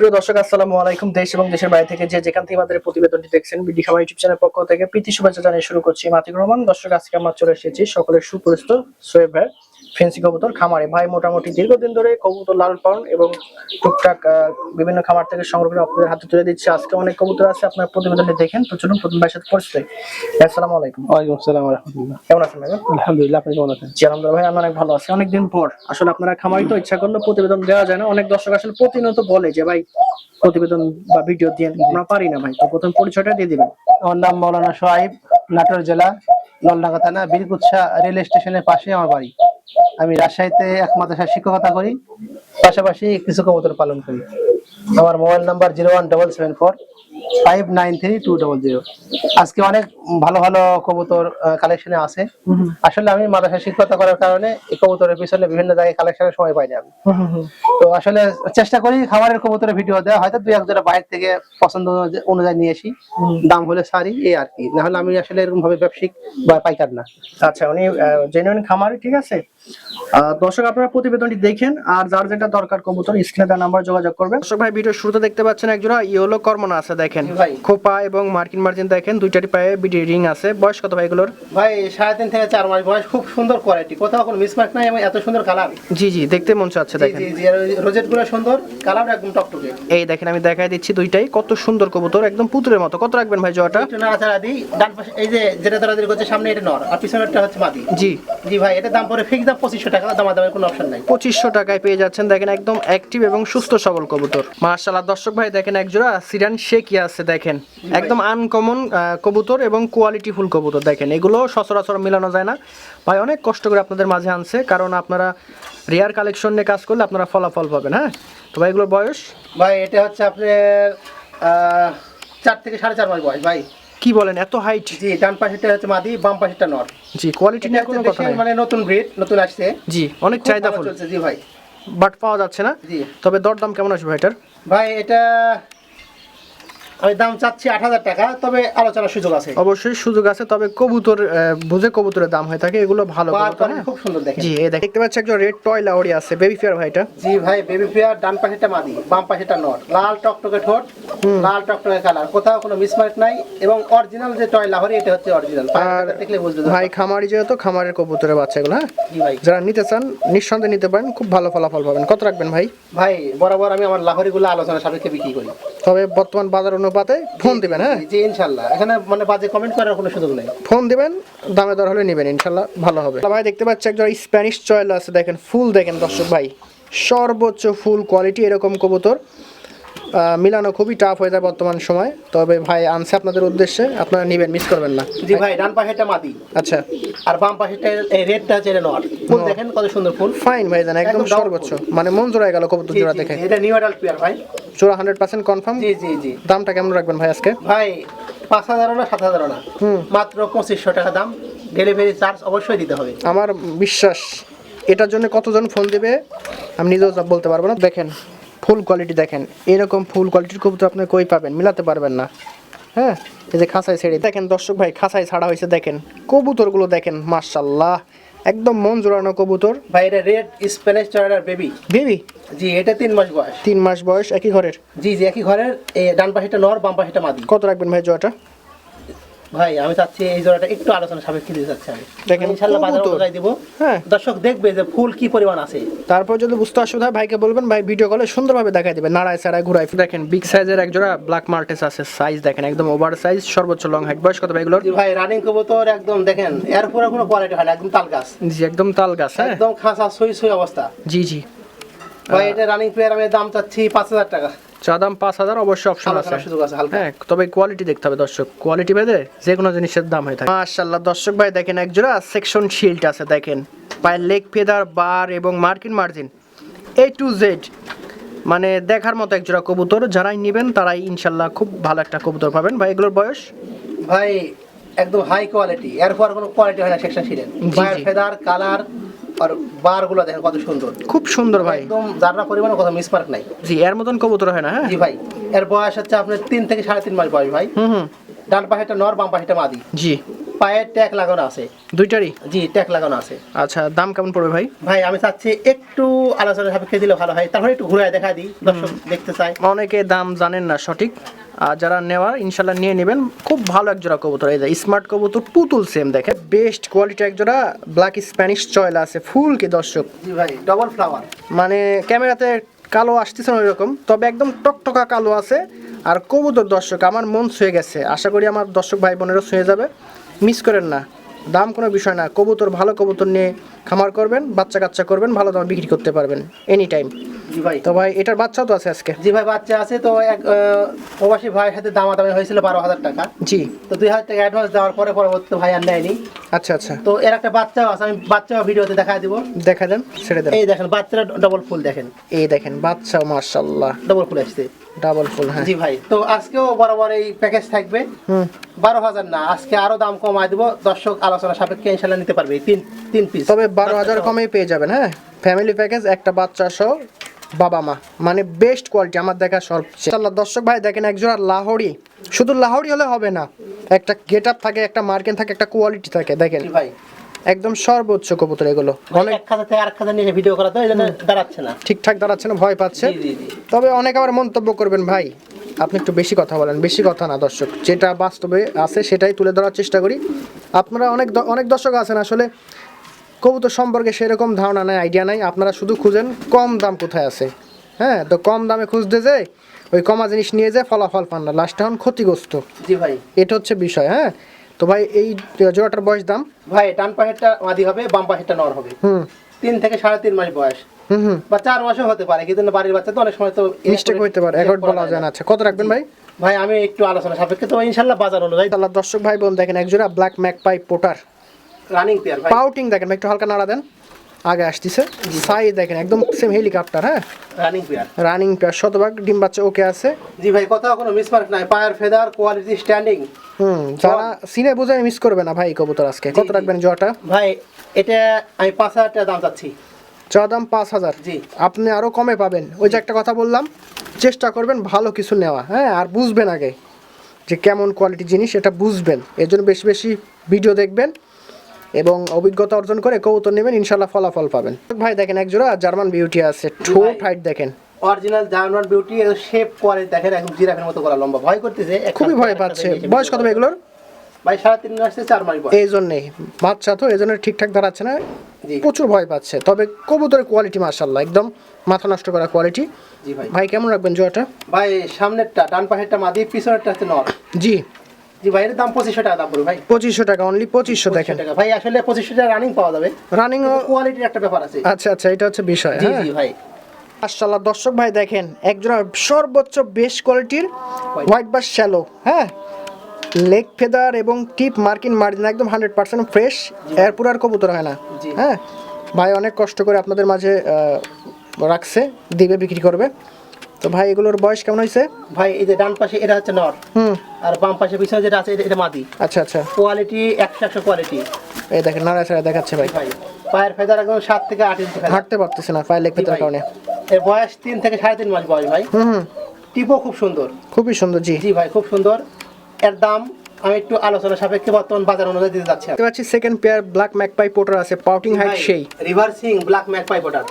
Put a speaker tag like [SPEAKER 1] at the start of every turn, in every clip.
[SPEAKER 1] সুপ্রিয় দর্শক, আসসালামু আলাইকুম। দেশ এবং দেশের বাইরে থেকে যে যেখান থেকে আমাদের প্রতিবেদনটি দেখছেন বিডি খাবার ইউটিউব চ্যানেল পক্ষ থেকে প্রীতি শুভেচ্ছা জানিয়ে শুরু করছি মাতিক রহমান। দর্শক, আজকে আমরা চলে এসেছি সকলের সুপরিচিত সোয়েব ভাই। ফেন্সি কবুতর খামারে। ভাই মোটামুটি দীর্ঘদিন ধরে কবুতর লালন পালন এবং টুকটাক বিভিন্ন খামার থেকে সংগ্রহ করে আপনাদের হাতে তুলে দিচ্ছে। আজকে অনেক কবুতর আছে আপনার প্রতিবেদনটি দেখেন। তো চলুন প্রথম ভাইয়ের সাথে পরিচিত আসসালামু আলাইকুম।
[SPEAKER 2] ওয়ালাইকুম আসসালাম রহমতুল্লাহ।
[SPEAKER 1] কেমন আছেন ভাই
[SPEAKER 2] আলহামদুলিল্লাহ আপনি কেমন আছেন?
[SPEAKER 1] জি আলহামদুলিল্লাহ ভাই আমি অনেক ভালো আছি। অনেকদিন পর। আসলে আপনারা খামারি তো ইচ্ছা করলে প্রতিবেদন দেওয়া যায় না। অনেক দর্শক আসলে প্রতিনিয়ত বলে যে ভাই প্রতিবেদন বা ভিডিও দিয়ে আমরা পারি না ভাই। তো প্রথম পরিচয়টা দিয়ে দিবেন।
[SPEAKER 2] আমার নাম মৌলানা সোহাইব নাটোর জেলা নলডাঙ্গা থানা বীরকুচ্ছা রেল স্টেশনের পাশে আমার বাড়ি। আমি রাজশাহীতে এক মাদ্রাসায় শিক্ষকতা করি, পাশাপাশি কিছু কবুতর পালন করি। আমার mobile number zero one double seven four five nine three two double zero আজকে অনেক ভালো ভালো কবুতর কালেকশনে আছে। আসলে আমি শিক্ষকতা করার কারণে এই কবুতরের পিছনে বিভিন্ন জায়গায় কালেকশনের সময় পাই না আমি। তো আসলে চেষ্টা করি খাবারের কবুতরের ভিডিও দেওয়া হয়তো দুই একজনের বাইরে থেকে পছন্দ অনুযায়ী- নিয়ে আসি। দাম হলে সারি এই আর কি। না হলে আমি আসলে এরকম ভাবে ব্যবসায়িক বা পাইকার না।
[SPEAKER 1] আচ্ছা উনি জেনুইন খামারি ঠিক আছে? দর্শক আপনারা প্রতিবেদনটি দেখেন আর যার যেটা দরকার কবুতর স্ক্রিনে তার নাম্বার যোগাযোগ করবেন। দর্শক ভাই ভিডিও শুরুতে দেখতে পাচ্ছেন একজোড়া ইয়েলো কর্মনা আছে দেখেন।
[SPEAKER 2] ভাই।
[SPEAKER 1] খোপা এবং মার্কিন মার্জিন দেখেন দুইটারই পায়ে বিডি রিং আছে। বয়স কত ভাই এগুলোর?
[SPEAKER 2] ভাই সাড়ে তিন থেকে চার মাস বয়স খুব সুন্দর কোয়ালিটি কোথাও কোনো মিসমার্ক নাই এবং এত সুন্দর কালার
[SPEAKER 1] জি জি দেখতে মন চাচ্ছে দেখেন।
[SPEAKER 2] রোজেটগুলো সুন্দর কালার একদম টকটকে।
[SPEAKER 1] এই দেখেন আমি দেখাই দিচ্ছি দুইটাই। কত সুন্দর কবুতর একদম পুতুলের মতো। কত রাখবেন ভাই জোয়াটা?
[SPEAKER 2] একটু নাড়াচাড়া দিই। ডান পাশে এই যে যেটা তাড়াতাড়ি করছে সামনে এটা নর আর পিছনেরটা হচ্ছে মাদি।
[SPEAKER 1] জি।
[SPEAKER 2] জি ভাই এটা দাম পরে ফিক্স দাম পঁচিশশো টাকা দামা দামের কোনো অপশন নাই।
[SPEAKER 1] পঁচিশশো টাকায় পেয়ে যাচ্ছেন দেখেন একদম অ্যাক্টিভ এবং সুস্থ সবল কবুতর। মার্শাল্লাহ দর্শক ভাই দেখেন একজোড়া সিরান শেকি আছে দেখেন। একদম আনকমন কবুতর এবং কোয়ালিটি ফুল কবুতর দেখেন। এগুলো সচরাচর মেলানো যায় না। ভাই অনেক কষ্ট করে আপনাদের মাঝে আনছে কারণ আপনারা রেয়ার কালেকশন নিয়ে কাজ করলে আপনারা ফলাফল পাবেন হ্যাঁ? তো ভাই এগুলোর বয়স?
[SPEAKER 2] ভাই এটা হচ্ছে আপনার চার থেকে সাড়ে চার মাস বয়স ভাই।
[SPEAKER 1] কি বলেন এত হাইট
[SPEAKER 2] জি ডান পাশেরটা হচ্ছে মাদি বাম পাশেরটা নর।
[SPEAKER 1] জি কোয়ালিটি নিয়ে কোনো কথা নেই।
[SPEAKER 2] মানে নতুন ব্রিড নতুন আসছে।
[SPEAKER 1] জি অনেক চাহিদা ফুল।
[SPEAKER 2] চলছে জি ভাই।
[SPEAKER 1] বাট পাওয়া যাচ্ছে না।
[SPEAKER 2] জি।
[SPEAKER 1] তবে দরদাম কেমন আসবে ভাইটার?
[SPEAKER 2] ভাই এটা আমি দাম চাচ্ছি আট হাজার টাকা তবে আলোচনার সুযোগ আছে।
[SPEAKER 1] অবশ্যই সুযোগ আছে তবে কবুতর বুঝে কবুতরের দাম হয়ে থাকে এগুলো ভালো হ্যাঁ?
[SPEAKER 2] খুব সুন্দর দেখেন।
[SPEAKER 1] জি এই দেখতে পাচ্ছি একজন রেড টয় লাউরি আছে বেবি ফেয়ার ভাইটা
[SPEAKER 2] জি ভাই বেবি ফেয়ার ডান পাশেরটা মাদি বাম পাশেরটা নর লাল টকটকে ঠোঁট লাল টকটকে কালার। কোথাও কোনো মিসমার্ক নাই এবং অরিজিনাল যে টয় লাহরি এটা হচ্ছে অরিজিনাল
[SPEAKER 1] আর
[SPEAKER 2] দেখলে বুঝতে
[SPEAKER 1] ভাই খামারি যেহেতু খামারের কবুতরের বাচ্চাগুলো হ্যাঁ?
[SPEAKER 2] ভাই।
[SPEAKER 1] যারা নিতে চান নিঃসন্দেহে নিতে পারেন খুব ভালো ফলাফল পাবেন। কত রাখবেন ভাই?
[SPEAKER 2] ভাই বরাবর আমি আমার লাহরিগুলো আলোচনা সাপেক্ষে বিক্রি করি।
[SPEAKER 1] তবে বর্তমান বাজার অনুপাতে ফোন দিবেন হ্যাঁ?
[SPEAKER 2] জি ইনশাল্লাহ। এখানে মানে বাজে কমেন্ট করার কোনো সুযোগ নেই।
[SPEAKER 1] ফোন দিবেন দামে দর হলে নেবেন ইনশাল্লাহ ভালো হবে। ভাই দেখতে পাচ্ছি একজন স্প্যানিশ চয়েল আছে দেখেন ফুল দেখেন দর্শক ভাই। সর্বোচ্চ ফুল কোয়ালিটি এরকম কবুতর। মিলানো খুবই টাফ হয়ে যায় বর্তমান সময়। তবে ভাই আনছে আপনাদের উদ্দেশ্যে আপনারা নেবেন মিস করবেন না।
[SPEAKER 2] জি ভাই ডান পাশেরটা মাদি।
[SPEAKER 1] আচ্ছা।
[SPEAKER 2] আর বাম পাশেরটা এই রেডটা হচ্ছে নর ফুল দেখেন কত সুন্দর ফুল।
[SPEAKER 1] ফাইন ভাই জান একদম সর্বোচ্চ। মানে মন জোড়ায় গেল কবুতর জোড়া দেখে।
[SPEAKER 2] এটা নিউ অ্যাডাল্ট পেয়ার ভাই।
[SPEAKER 1] জোড়া হান্ড্রেড পার্সেন্ট কনফার্ম
[SPEAKER 2] জি জি জি।
[SPEAKER 1] দামটা কেমন রাখবেন ভাই আজকে?
[SPEAKER 2] ভাই পাঁচ হাজার না সাত হাজার না।
[SPEAKER 1] হুম।
[SPEAKER 2] মাত্র পঁচিশশো টাকা দাম। ডেলিভারি চার্জ অবশ্যই দিতে হবে।
[SPEAKER 1] আমার বিশ্বাস এটার জন্য কতজন ফোন দিবে আমি নিজেও বলতে পারব না। দেখেন ফুল কোয়ালিটি দেখেন এরকম ফুল কোয়ালিটির কবুতর আপনি কই পাবেন? মিলাতে পারবেন না। হ্যাঁ? এই যে খাঁচায় ছেড়ে দেখেন দর্শক ভাই খাঁচায় ছাড়া হয়েছে দেখেন। কবুতরগুলো দেখেন মার্শাল্লাহ একদম মন জোড়ানো কবুতর।
[SPEAKER 2] ভাই এটা রেড স্প্যানিশ চয়ডার বেবি।
[SPEAKER 1] বেবি?
[SPEAKER 2] জি এটা তিন মাস বয়স।
[SPEAKER 1] তিন মাস বয়স একই ঘরের?
[SPEAKER 2] জি জি একই ঘরের। এই ডান পাশেটা নর বাম পাশেটা মাদি।
[SPEAKER 1] কত রাখবেন ভাই জোয়াটা
[SPEAKER 2] ভাই আমি চাচ্ছি এই জোড়াটা একটু আলোচনা সাপেক্ষে দিতে চাচ্ছি আমি।
[SPEAKER 1] দেখেন,
[SPEAKER 2] ইনশাল্লাহ বাজার। অনুযায়ী দিব।
[SPEAKER 1] হ্যাঁ।
[SPEAKER 2] দর্শক দেখবে যে ফুল কি পরিমাণ আছে।
[SPEAKER 1] তারপর যদি বুঝতে অসুবিধা হয় ভাইকে বলবেন ভাই ভিডিও কলে সুন্দরভাবে দেখাই দিবে নাড়ায় ছাড়ায় ঘুরাই দেখেন বিগ সাইজের এক জোড়া ব্ল্যাক মার্টেস আছে সাইজ দেখেন একদম ওভার সাইজ সর্বোচ্চ লং হাইট বয়স কত ভাই এগুলোর?
[SPEAKER 2] ভাই রানিং কবুতর একদম দেখেন এর পরে কোনো কোয়ালিটি হয় না একদম তাল গাছ।
[SPEAKER 1] জি একদম তাল গাছ হ্যাঁ।
[SPEAKER 2] একদম খাঁচা সই সই অবস্থা।
[SPEAKER 1] জি জি।
[SPEAKER 2] ভাই এটা রানিং প্লেয়ার আমি দাম চাচ্ছি পাঁচ হাজার টাকা।
[SPEAKER 1] চা দাম পাঁচ হাজার অবশ্যই অপশন আছে।
[SPEAKER 2] সুযোগ আছে হালকা।
[SPEAKER 1] হ্যাঁ তবে কোয়ালিটি দেখতে হবে দর্শক। কোয়ালিটি ভেদে যে কোনো জিনিসের দাম হয়ে থাকে। মাশাল্লাহ দর্শক ভাই দেখেন এক জোড়া সেকশন শিল্ড আছে দেখেন। পায়ের লেগ ফেদার বার এবং মার্কিন মার্জিন এ টু জেড মানে দেখার মতো এক জোড়া কবুতর যারাই নেবেন তারাই ইনশাল্লাহ খুব ভালো একটা কবুতর পাবেন। ভাই এগুলোর বয়স?
[SPEAKER 2] ভাই একদম হাই কোয়ালিটি এরপর কোনো কোয়ালিটি হয় না সেকশন
[SPEAKER 1] জি,
[SPEAKER 2] পায়ের ফেদার কালার আর বার দেখেন কত সুন্দর।
[SPEAKER 1] খুব সুন্দর ভাই।
[SPEAKER 2] একদম যারা পরিমাণ কত মিসমার্ক নাই।
[SPEAKER 1] জি এর মতন কবুতর হয় না হ্যাঁ?
[SPEAKER 2] জি ভাই এর বয়স হচ্ছে আপনার তিন থেকে সাড়ে তিন মাস বয়স ভাই।
[SPEAKER 1] হুম হুম।
[SPEAKER 2] ডান পাশেটা নর বাম পাশেটা মাদি।
[SPEAKER 1] জি।
[SPEAKER 2] পায়ের ট্যাগ লাগানো আছে।
[SPEAKER 1] দুইটারই?
[SPEAKER 2] জি ট্যাগ লাগানো আছে।
[SPEAKER 1] আচ্ছা দাম কেমন পড়বে ভাই?
[SPEAKER 2] ভাই আমি চাচ্ছি একটু আলোচনা সাপেক্ষে দিলে ভালো হয়। তারপরে একটু ঘুরে দেখা দিই দর্শক দেখতে চাই
[SPEAKER 1] অনেকে দাম জানেন না সঠিক। আর যারা নেওয়ার ইনশাল্লাহ নিয়ে নেবেন। খুব ভালো এক জোড়া কবুতর এই যে স্মার্ট কবুতর পুতুল সেম দেখে বেস্ট কোয়ালিটি এক জোড়া ব্ল্যাক স্প্যানিশ চয়লা আছে ফুল কি দর্শক?
[SPEAKER 2] ভাই ডবল ফ্লাওয়ার
[SPEAKER 1] মানে ক্যামেরাতে কালো আসতেছে না ওইরকম তবে একদম টকটকা কালো আছে। আর কবুতর দর্শক আমার মন ছুঁয়ে গেছে। আশা করি আমার দর্শক ভাই বোনেরও ছুঁয়ে যাবে। মিস করেন না দাম কোনো বিষয় না। কবুতর ভালো কবুতর নিয়ে খামার করবেন বাচ্চা কাচ্চা করবেন ভালো দামে বিক্রি করতে পারবেন এনি টাইম
[SPEAKER 2] জি ভাই।
[SPEAKER 1] তো ভাই এটার বাচ্চাও তো আছে আজকে?
[SPEAKER 2] জি ভাই বাচ্চা আছে তো এক প্রবাসী ভাইয়ের সাথে দামাদামি হয়েছিল বারো হাজার টাকা।
[SPEAKER 1] জি।
[SPEAKER 2] তো দুই হাজার টাকা অ্যাডভান্স দেওয়ার পরে ভাই আর নেয়নি।
[SPEAKER 1] আচ্ছা আচ্ছা।
[SPEAKER 2] তো এর একটা বাচ্চাও আছে আমি ভিডিওতে দেখা দিব।
[SPEAKER 1] দেখা দেন ছেড়ে দেন।
[SPEAKER 2] এই দেখেন ডবল ফুল দেখেন।
[SPEAKER 1] এই দেখেন বাচ্চা মার্শাল্লাহ
[SPEAKER 2] ডবল ফুল আসছে।
[SPEAKER 1] ডাবল ফুল হ্যাঁ।
[SPEAKER 2] জি ভাই তো আজকেও বরাবর এই প্যাকেজ থাকবে। বারো হাজার না আজকে আরও দাম কমায় দিব। দর্শক আলোচনা সাপেক্ষে ইনশাল্লাহ নিতে পারবে। তিন তিন পিস
[SPEAKER 1] তবে বারো হাজার কমেই পেয়ে যাবেন হ্যাঁ? ফ্যামিলি প্যাকেজ একটা বাচ্চা সহ বাবা মা। মানে বেস্ট কোয়ালিটি আমার দেখা আল্লাহ দর্শক ভাই দেখেন একজোড়া লাহোরি। শুধু লাহোরি হলে হবে না একটা গেট আপ থাকে একটা মার্কেন থাকে একটা কোয়ালিটি থাকে দেখেন।
[SPEAKER 2] ভাই।
[SPEAKER 1] একদম সর্বোচ্চ কবুতর এগুলো। অনেক
[SPEAKER 2] আর খাতা নিয়ে ভিডিও করা তো দাঁড়াচ্ছে না।
[SPEAKER 1] ঠিকঠাক দাঁড়াচ্ছে না ভয় পাচ্ছে। তবে অনেক আবার মন্তব্য করবেন ভাই। আপনি একটু বেশি কথা বলেন বেশি কথা না দর্শক। যেটা বাস্তবে আছে সেটাই তুলে ধরার চেষ্টা করি। আপনারা অনেক অনেক দর্শক আছেন আসলে। কবুতর সম্পর্কে সেরকম ধারণা নাই আইডিয়া নাই। আপনারা শুধু খুঁজেন কম দাম কোথায় আছে। হ্যাঁ তো কম দামে খুঁজতে যে ওই কমা জিনিস নিয়ে যে ফলাফল পান না। লাস্টে হন ক্ষতিগ্রস্ত।
[SPEAKER 2] জি ভাই।
[SPEAKER 1] এটা হচ্ছে বিষয় হ্যাঁ। তো ভাই এই জোড়াটার বয়স দাম?
[SPEAKER 2] ভাই ডান পাশেরটা মাদি হবে বাম পাশেরটা নর হবে।
[SPEAKER 1] হুম।
[SPEAKER 2] তিন থেকে সাড়ে তিন মাস বয়স।
[SPEAKER 1] হুম হুম।
[SPEAKER 2] বা চার মাসও হতে পারে কিন্তু বাড়ির বাচ্চা তো অনেক সময় তো
[SPEAKER 1] মিস্টেক হইতে পারে। বলা যায় না। আচ্ছা কত রাখবেন ভাই?
[SPEAKER 2] ভাই আমি একটু আলোচনা সাপেক্ষে তো ইনশাল্লাহ বাজার অনুযায়ী
[SPEAKER 1] তাহলে দর্শক ভাই বোন দেখেন একজোড়া black magpie pouter
[SPEAKER 2] running pair ভাই।
[SPEAKER 1] পাউটিং দেখেন ভাই একটু হালকা নাড়া দেন। আগে আসতেছে। সাই দেখেন একদম সেম হেলিকপ্টার হ্যাঁ?
[SPEAKER 2] রানিং পেয়ার
[SPEAKER 1] রানিং পেয়ার শতভাগ ডিম বাচ্চা ওকে আছে।
[SPEAKER 2] জি ভাই কোথাও কোনো মিসমার্ক নাই। পায়ের ফেদার কোয়ালিটি স্ট্যান্ডিং
[SPEAKER 1] হুম যারা সিনে বুঝে মিস করবে না ভাই কবুতর আজকে। কত রাখবেন জটা
[SPEAKER 2] ভাই এটা আমি পাঁচ হাজার টাকা দাম চাচ্ছি।
[SPEAKER 1] চা দাম পাঁচ হাজার।
[SPEAKER 2] জি।
[SPEAKER 1] আপনি আরও কমে পাবেন। ওই যে একটা কথা বললাম চেষ্টা করবেন ভালো কিছু নেওয়া হ্যাঁ? আর বুঝবেন আগে যে কেমন কোয়ালিটি জিনিস এটা বুঝবেন। এর জন্য বেশি বেশি ভিডিও দেখবেন। এবং অভিজ্ঞতা অর্জন করে কবুতর নেবেন ইনশাল্লাহ ফলাফল পাবেন। ভাই দেখেন একজোড়া জার্মান বিউটি আছে ঠোঁট হাইট দেখেন।
[SPEAKER 2] Original German beauty shape quality দেখেন একদম জিরাফের মতো করা লম্বা। ভয় করতেছে
[SPEAKER 1] খুবই ভয় পাচ্ছে। বয়স কত ভাই এগুলোর?
[SPEAKER 2] ভাই সাড়ে তিন মাস থেকে চার মাস বয়স।
[SPEAKER 1] এই জন্যে বাচ্চা তো এই জন্য ঠিকঠাক দাঁড়াচ্ছে না। প্রচুর ভয় পাচ্ছে। তবে কবুতরের কোয়ালিটি মার্শাল্লাহ একদম মাথা নষ্ট করা কোয়ালিটি
[SPEAKER 2] জি ভাই।
[SPEAKER 1] ভাই কেমন রাখবেন জোয়াটা
[SPEAKER 2] ভাই সামনেরটা ডান পাশেরটা মাদি পিছনেরটা হচ্ছে নর।
[SPEAKER 1] জি।
[SPEAKER 2] জি ভাই এর দাম টাকা দাম পড়বে ভাই।
[SPEAKER 1] টাকা অনলি দেখেন।
[SPEAKER 2] টাকা। ভাই আসলে টাকা রানিং পাওয়া যাবে।
[SPEAKER 1] রানিং
[SPEAKER 2] কোয়ালিটির একটা ব্যাপার আছে।
[SPEAKER 1] আচ্ছা আচ্ছা এটা হচ্ছে বিষয়
[SPEAKER 2] জি
[SPEAKER 1] হ্যাঁ?
[SPEAKER 2] জি ভাই।
[SPEAKER 1] মাশাআল্লাহ দর্শক ভাই দেখেন একজন সর্বোচ্চ বেস্ট কোয়ালিটির হোয়াইট বা শ্যালো হ্যাঁ? লেগ ফেদার এবং টিপ মার্কিন মার্জিন একদম হান্ড্রেড পার্সেন্ট ফ্রেশ এর পুরার কবুতর হয় না। হ্যাঁ? ভাই অনেক কষ্ট করে আপনাদের মাঝে রাখছে দিবে বিক্রি করবে। তো ভাই এগুলোর বয়স কেমন হয়েছে?
[SPEAKER 2] ভাই এই যে ডান পাশে এটা হচ্ছে নর।
[SPEAKER 1] হুম।
[SPEAKER 2] আর বাম পাশে পিছনে যেটা আছে এটা- মাদি।
[SPEAKER 1] আচ্ছা আচ্ছা।
[SPEAKER 2] কোয়ালিটি একশো একশো কোয়ালিটি
[SPEAKER 1] এই দেখেন নাড়া ছাড়া দেখাচ্ছে ভাই।
[SPEAKER 2] ভাই পায়ের ফেদার একদম সাত থেকে আট ইঞ্চি
[SPEAKER 1] হাঁটতে পারতেছে না পায়ে লেগ ফেদার কারণে।
[SPEAKER 2] এর বয়স তিন থেকে সাড়ে তিন মাস বয়স ভাই।
[SPEAKER 1] হুম হুম।
[SPEAKER 2] টিপও খুব সুন্দর।
[SPEAKER 1] খুবই সুন্দর জি।
[SPEAKER 2] জি ভাই খুব সুন্দর। এর দাম আমি একটু আলোচনা সাপেক্ষে বর্তমান বাজার অনুযায়ী দিতে যাচ্ছি
[SPEAKER 1] দেখতে পাচ্ছি second pair black magpie pouter আছে পাউটিং হাইট সেই।
[SPEAKER 2] Reversing black magpie pouter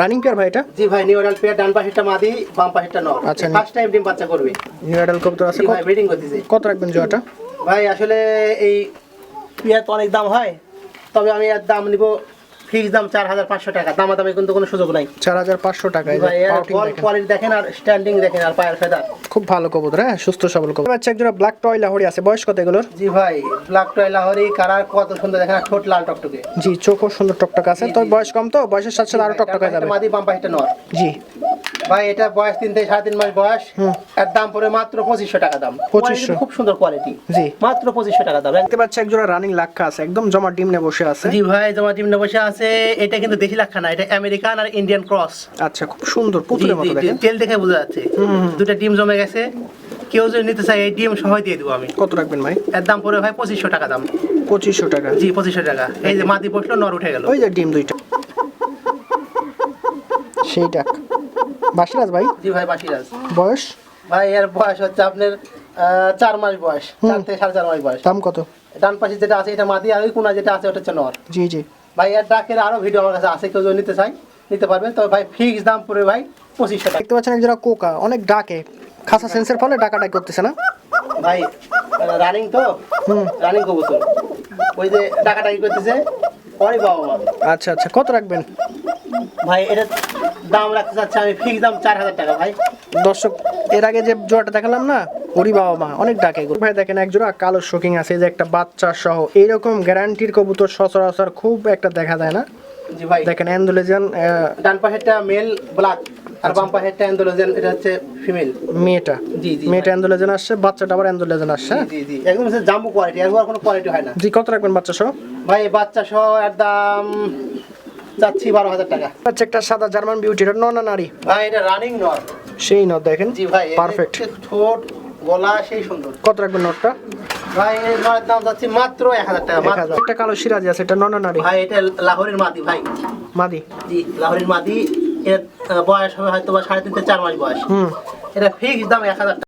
[SPEAKER 1] running pair ভাই এটা?
[SPEAKER 2] জি ভাই নিউরাল পেয়ার ডান পাশেরটা মাদি বাম পাশেরটা নর
[SPEAKER 1] আচ্ছা,
[SPEAKER 2] ফার্স্ট টাইম ডিম বাচ্চা করবে।
[SPEAKER 1] নিউ অ্যাডাল কবুতর আছে
[SPEAKER 2] ভাই ব্রিডিং করতেছে।
[SPEAKER 1] কত রাখবেন জোড়াটা?
[SPEAKER 2] ভাই আসলে এই পেয়ার তো অনেক দাম হয় তবে আমি এর দাম নিব ফিক্স দাম চার হাজার পাঁচশো টাকা। দামা দামে কিন্তু কোনো সুযোগ নাই।
[SPEAKER 1] চার হাজার পাঁচশো টাকা।
[SPEAKER 2] কোয়ালিটি দেখেন আর স্ট্যান্ডিং দেখেন আর পায়ের ফেদার।
[SPEAKER 1] খুব ভালো কবুতর হ্যাঁ? সুস্থ সবল কবুতর। আচ্ছা একজোড়া ব্ল্যাক টয় লাহোরি আছে। বয়স কত এগুলোর?
[SPEAKER 2] জি ভাই ব্ল্যাক টয় লাহরি কারার কত সুন্দর দেখেন আর ঠোঁট লাল টকটকে।
[SPEAKER 1] জি চোখও সুন্দর টকটক আছে। তো বয়স কম তো? বয়সের সাথে সাথে আরও টকটক হয়ে যাবে।
[SPEAKER 2] মাদি বাম পাশেরটা নর।
[SPEAKER 1] জি।
[SPEAKER 2] ভাই এটা বয়স তিন থেকে সাড়ে তিন মাস বয়স। এর দাম পড়ে মাত্র পঁচিশশো টাকা দাম।
[SPEAKER 1] 2500
[SPEAKER 2] Quality খুব সুন্দর কোয়ালিটি
[SPEAKER 1] জি।
[SPEAKER 2] মাত্র পঁচিশশো টাকা দাম।
[SPEAKER 1] দেখতে পাচ্ছি একজোড়া রানিং লাক্ষা আছে একদম জমা ডিম নিয়ে বসে আছে।
[SPEAKER 2] জি ভাই তোমার টিম বসে আছে। এটা কিন্তু দেশি লাক্ষা না এটা আমেরিকান আর ইন্ডিয়ান ক্রস
[SPEAKER 1] আচ্ছা খুব সুন্দর পুতুলের মতো দেখেন।
[SPEAKER 2] তেল দেখে বোঝা যাচ্ছে। দুটা ডিম জমে গেছে। কেউ যদি নিতে চায় এই ডিম সহ দিয়ে দেবো আমি।
[SPEAKER 1] কত রাখবেন ভাই?
[SPEAKER 2] এর দাম পড়ে ভাই পঁচিশশো টাকা দাম।
[SPEAKER 1] পঁচিশশো টাকা।
[SPEAKER 2] জি পঁচিশশো টাকা। এই যে মাটি বসল নর উঠে গেল।
[SPEAKER 1] ওই যে ডিম দুইটা। সেই বাসিরাজ ভাই?
[SPEAKER 2] জি ভাই বাসিরাজ।
[SPEAKER 1] বয়স?
[SPEAKER 2] ভাই এর বয়স হচ্ছে আপনার চার মাস বয়স চার থেকে সাড়ে চার মাস বয়স।
[SPEAKER 1] দাম কত?
[SPEAKER 2] ডান পাশে যেটা আছে এটা মাদি আর ওই কোনা যেটা আছে ওটা হচ্ছে নর।
[SPEAKER 1] জি জি।
[SPEAKER 2] ভাই এর ডাকের আরও ভিডিও আমার কাছে আছে কেউ যদি নিতে চাই নিতে পারবেন তবে ভাই ফিক্স দাম পড়বে ভাই পঁচিশশো টাকা।
[SPEAKER 1] দেখতে পাচ্ছেন একজোড়া কোকা অনেক ডাকে। খাসা সেন্সের ফলে ডাকাডাকি করতেছে না?
[SPEAKER 2] ভাই রানিং তো?
[SPEAKER 1] হুম।
[SPEAKER 2] রানিং কবুতর। ওই যে ডাকাটাকি করতেছে পরে বাবা
[SPEAKER 1] আচ্ছা আচ্ছা কত রাখবেন?
[SPEAKER 2] ভাই এটা দাম রাখতে চাচ্ছি আমি ফিক্স দাম চার হাজার টাকা ভাই।
[SPEAKER 1] দর্শক এর আগে যে জোড়াটা দেখালাম না ওরি বাবা মা অনেক ডাকে। ভাই দেখেন এক জোড়া কালো শোকিং আছে যে একটা বাচ্চা সহ এইরকম গ্যারান্টির কবুতর সচরাচর খুব একটা দেখা যায় না।
[SPEAKER 2] জি ভাই।
[SPEAKER 1] দেখেন অ্যান্ডোলেজিয়ান
[SPEAKER 2] ডান পাশেরটা মেল ব্ল্যাক আর বাম পাশেরটা অ্যান্ডোলোজেন এটা হচ্ছে ফিমেল
[SPEAKER 1] মেয়েটা।
[SPEAKER 2] জি জি।
[SPEAKER 1] মেয়েটা অ্যান্ডোলেজিয়ান আসছে বাচ্চাটা আবার অ্যান্ডোলেজিয়ান আসছে?
[SPEAKER 2] জি জি একদম হচ্ছে জাম্বু কোয়ালিটি আর কোনো কোয়ালিটি হয় না।
[SPEAKER 1] জি কত রাখবেন বাচ্চা সহ?
[SPEAKER 2] ভাই বাচ্চা সহ এর দাম চাচ্ছি বারো হাজার টাকা।
[SPEAKER 1] আচ্ছা একটা সাদা জার্মান বিউটি এটা নন নারী?
[SPEAKER 2] ভাই এটা রানিং নর।
[SPEAKER 1] সেই নট দেখেন
[SPEAKER 2] জি ভাই
[SPEAKER 1] পারফেক্ট
[SPEAKER 2] ঠোঁট গলা সেই সুন্দর।
[SPEAKER 1] কত রাখবেন নটটা
[SPEAKER 2] ভাই এই নরের দাম যাচ্ছে মাত্র এক হাজার টাকা মাত্র।
[SPEAKER 1] একটা কালো সিরাজি আছে এটা নন নারী?
[SPEAKER 2] ভাই এটা লাহোরের মাদি ভাই।
[SPEAKER 1] মাদি?
[SPEAKER 2] জি লাহোরের মাদি। এর বয়স হবে হয়তো বা সাড়ে তিন থেকে চার মাস বয়স।
[SPEAKER 1] হুম।
[SPEAKER 2] এটা ফিক্স দাম এক হাজার টাকা।